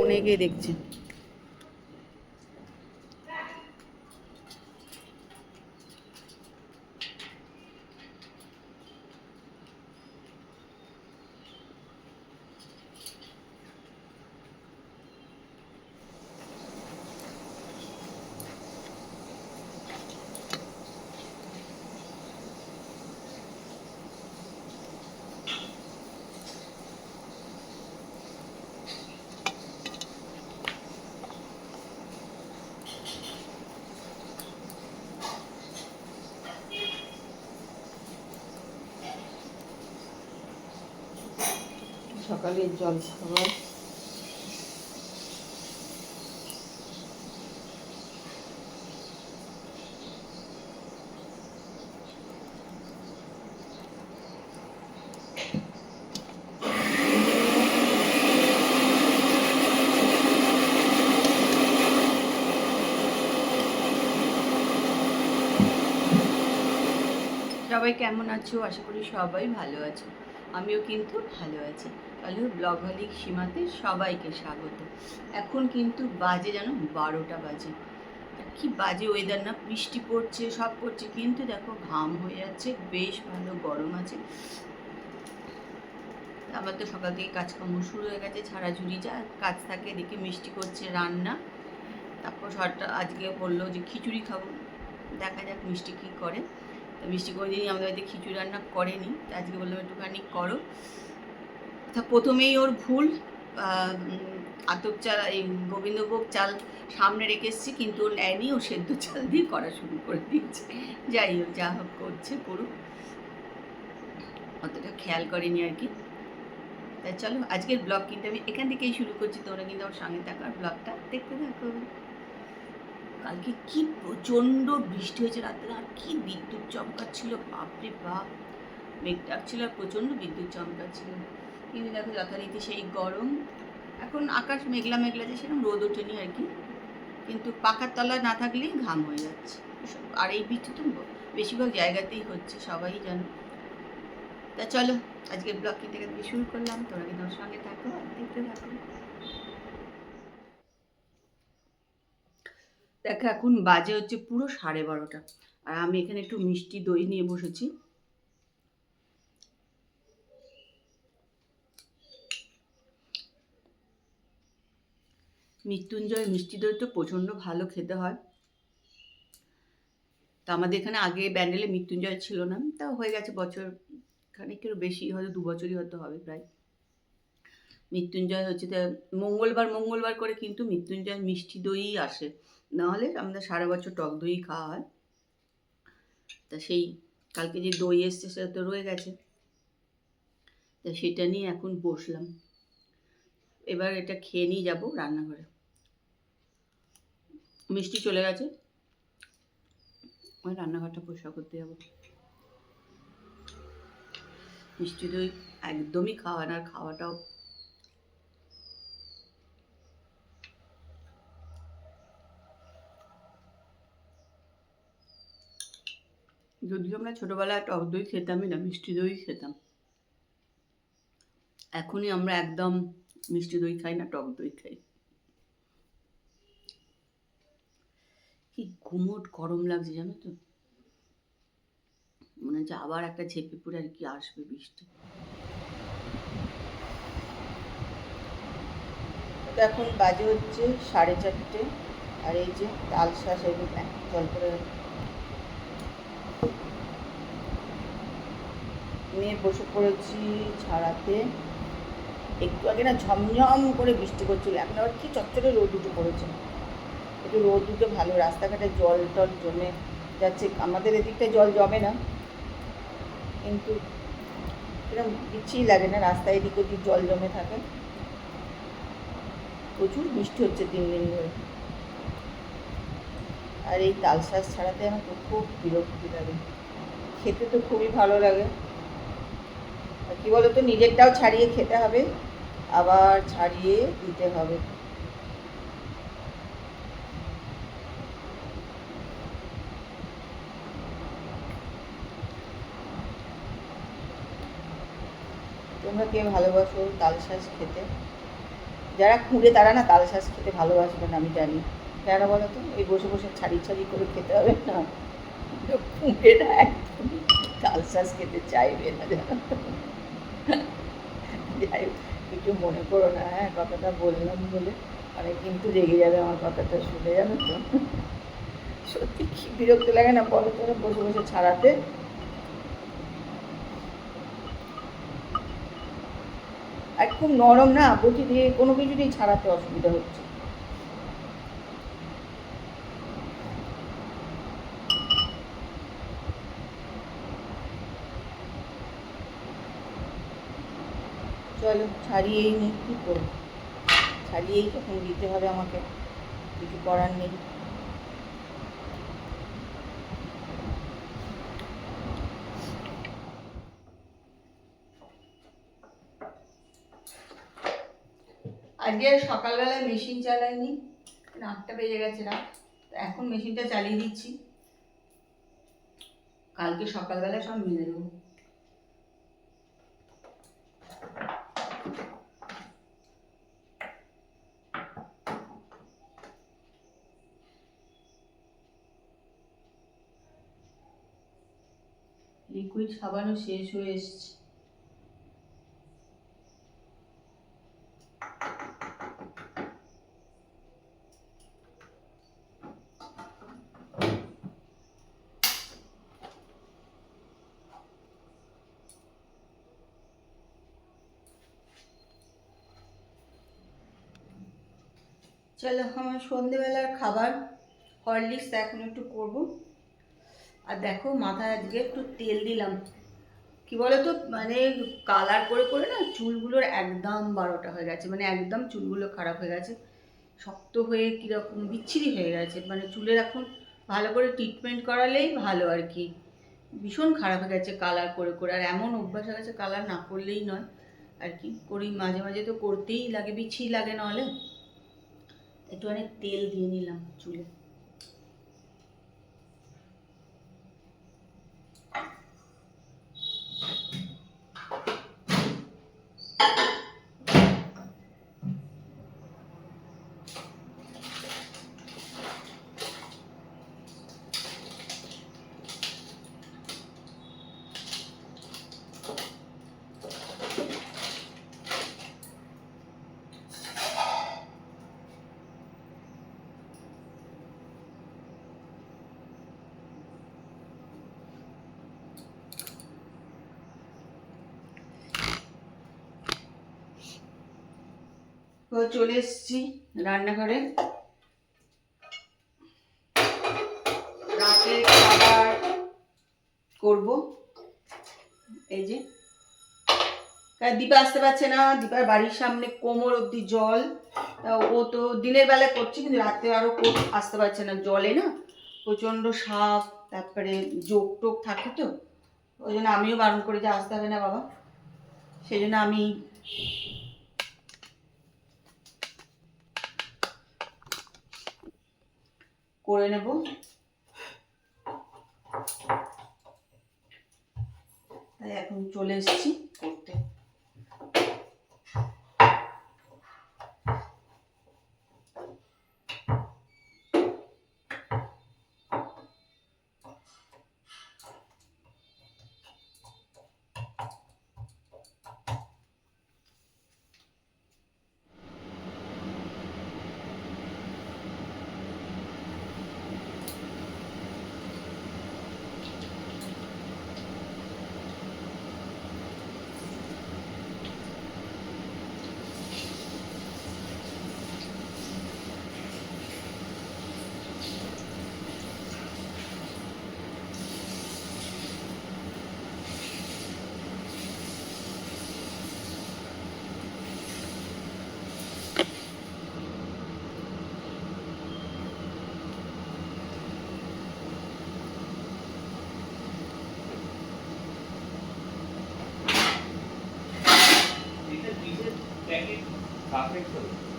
অনেকে দেখছে। সকালের জল খাবার। সবাই কেমন আছো? আশা করি সবাই ভালো আছো। আমিও কিন্তু ভালো আছি। তাহলে ব্লগ হলিক সীমাতে সবাইকে স্বাগত। এখন কিন্তু বাজে যেন বারোটা বাজে। আর কি বাজে ওয়েদার না? বৃষ্টি পড়ছে, সব পড়ছে, কিন্তু দেখো ঘাম হয়ে যাচ্ছে, বেশ ভালো গরম আছে। আমার তো সকাল থেকে কাজকর্ম শুরু হয়ে গেছে, ঝাড়াঝুড়ি যা কাজ থাকে দেখে মিষ্টি করছে রান্না। তারপর সরটা আজকে বলল যে খিচুড়ি খাব। দেখা যাক মিষ্টি কী করে। তো মিষ্টি করে দিনই আমাদের বাড়িতে খিচুড়ি রান্না করেনি। আজকে বললাম একটুখানি করো। তা প্রথমেই ওর ভুল আতপ চাল, এই গোবিন্দভোগ চাল সামনে রেখে এসেছি, কিন্তু ও নেয়নি, ও সেদ্ধ চাল দিয়ে করা শুরু করে দিয়েছে। যাই হোক, যা হোক করছে পুরো অতটা খেয়াল করেনি আর কি। তাই চলো, আজকের ব্লগ কিন্তু আমি এখান থেকেই শুরু করছি। তোমরা কিন্তু আমার সঙ্গে থাকো আর ব্লগটা দেখতে থাকো। কালকে কি প্রচণ্ড বৃষ্টি হয়েছে রাত্রে, আর কি বিদ্যুৎ চমকাচ্ছিল, বাপরে বাপ। মেঘ ডাকছিল আর প্রচণ্ড বিদ্যুৎ চমকাচ্ছিল। কিন্তু দেখো যথারীতি সেই গরম, এখন আকাশ মেঘলা মেঘলা যে সেরকম রোদ ওঠেনি আর কি, কিন্তু পাখার তলায় না থাকলেই ঘাম হয়ে যাচ্ছে। আর এই বৃষ্টি তো বেশিরভাগ জায়গাতেই হচ্ছে, সবাই জানো। তা চলো, আজকের ব্লগ কিন্তু থেকে শুরু করলাম, তোমরা কিন্তু আমার সঙ্গে থাকো দেখতে থাকো। দেখো এখন বাজে হচ্ছে পুরো সাড়ে বারোটা, আর আমি এখানে একটু মিষ্টি দই নিয়ে বসেছি। মৃত্যুঞ্জয় মিষ্টি দই তো প্রচণ্ড ভালো খেতে হয়। তা আমাদের এখানে আগে ব্যান্ডেলে মৃত্যুঞ্জয় ছিল না। তা হয়ে গেছে বছর খানিকের বেশি, হয়তো দু বছরই হয়তো হবে প্রায়। মৃত্যুঞ্জয় হচ্ছে তা মঙ্গলবার মঙ্গলবার করে কিন্তু মৃত্যুঞ্জয় মিষ্টি দইই আসে। নাহলে আমাদের সারা বছর টক দই খাওয়া হয়। তা সেই কালকে যে দই এসছে সেটা তো রয়ে গেছে। তা সেটা নিয়ে এখন বসলাম। এবার এটা খেয়ে নিয়ে যাব রান্নাঘরে। মিষ্টি চলে গেছে। ওই রান্নাঘরটা পরিষ্কার করতে যাব। মিষ্টি দই একদমই খাওয়া না খাওয়াটাও যদিও আমরা ছোটোবেলায় টক দই খেতামই না, মিষ্টি দই খেতাম। এখনই আমরা একদম মিষ্টি দই খাই না, টক দই খাই। কি গরম লাগছে, জানো তো? মনে হচ্ছে আবার একটা ঝেপে পড়ে আর কি আসবে বৃষ্টি। এখন বাজে হচ্ছে সাড়ে চারটে, আর এই যে তাল শ্বাস এগুলো জল করে নিয়ে বসে পড়েছি ছাড়াতে। একটু আগে না ঝমঝম করে বৃষ্টি করছিল, এখন আবার কি চচ্চরে রোদ উঠে পড়েছে। একটু রোদ উঠে ভালো। রাস্তাঘাটে জল টল জমে যাচ্ছে। আমাদের এদিকটায় জল জমে না। কিন্তু এরকম ইচ্ছেই লাগে না। রাস্তায় এদিক ওদিক জল জমে থাকে। প্রচুর বৃষ্টি হচ্ছে তিন দিন ধরে। আর এই তাল শাঁস ছাড়াতে আমার তো খুব বিরক্তি লাগে। খেতে তো খুবই ভালো লাগে। আর কি বলতো, নিজেরটাও ছাড়িয়ে খেতে হবে। আবার ছাড়িয়ে দিতে হবে তোমরা কে ভালোবাসো তাল শাঁস খেতে। যারা খুঁড়ে তারা না তাল শাঁস খেতে ভালোবাসবে না, আমি জানি। কেন বলো তো, এই বসে বসে ছাড়ি ছাড়ি করে খেতে হবে না। খুঁড়ে না একদমই তাল শাঁস খেতে চাইবে না, জানো যাই কিছু মনে করো না হ্যাঁ কথাটা বললাম বলে। মানে কিন্তু রেগে যাবে আমার কথাটা শুনে, জানো তো। সত্যি কি বিরক্ত লাগে না বলো তো, বসে বসে ছাড়াতে। আর খুব নরম না, বটি দিয়ে কোনো কিছুতেই ছাড়াতে অসুবিধা হচ্ছে চলো, ছাড়িয়েই নিই কী করব? ছাড়িয়েই তখন দিতে হবে আমাকে, কিছু করার নেই। আজকে সকালবেলায় মেশিন চালাইনি। রাতটা বেজে গেছে রাত। এখন মেশিনটা চালিয়ে দিচ্ছি। কালকে সকালবেলা সব মিলে দেবো। লিকুইড সাবানও শেষ হয়ে এসছে। চলো, আমার সন্ধেবেলার খাবার, হরলিক্স এখন একটু করব। আর দেখো, মাথায় আজকে একটু তেল দিলাম। কি তো মানে কালার করে করে না চুলগুলোর একদম বারোটা হয়ে গেছে মানে একদম চুলগুলো খারাপ হয়ে গেছে। শক্ত হয়ে কীরকম বিচ্ছিরি হয়ে গেছে মানে চুলের এখন ভালো করে ট্রিটমেন্ট করালেই ভালো আর কি। ভীষণ খারাপ হয়ে গেছে কালার করে করে, আর এমন অভ্যাস হয়ে গেছে কালার না করলেই নয় আর কি। করি, মাঝে মাঝে তো করতেই লাগে, বিচ্ছিরি লাগে নাহলে একটু অনেক তেল দিয়ে নিলাম চুলে। তো চলে এসেছি রান্নাঘরে। রাতে খাবার করব। এই যে। দীপা আসতে পারছে না, দীপার বাড়ির সামনে কোমর অবধি জল। তা ও তো দিনের বেলা করছে, কিন্তু রাতে আরও আসতে পারছে না জলে না। প্রচণ্ড সাপ, তারপরে যোগ টোক থাকে তো। ওই জন্য আমিও বারণ করে যে আসতে হবে না বাবা। সেই জন্য আমি করে নেব। তাই এখন চলে এসেছি করতে। Tá pensando.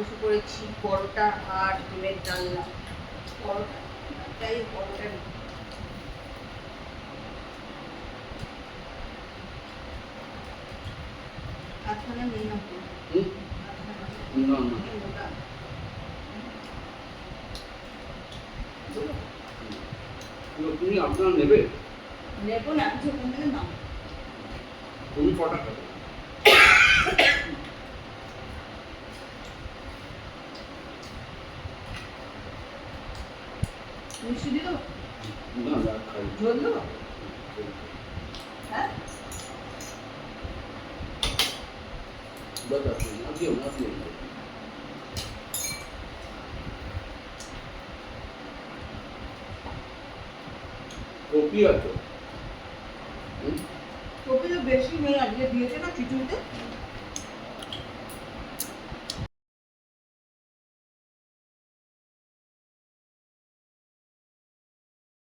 বসে পড়েছি পরোটা আর ডিমের ডালনা। পরোটা পরোটা নিয়ে নাও তুমি আপনারা নেবে? নেব না সেখান থেকে নাও। তুমি কটা খাবে মিষ্টি দিল না দেবো হ্যাঁ। কপি আছে। কপি তো বেশি নেই আজকে দিয়েছে না খিচুড়িতে?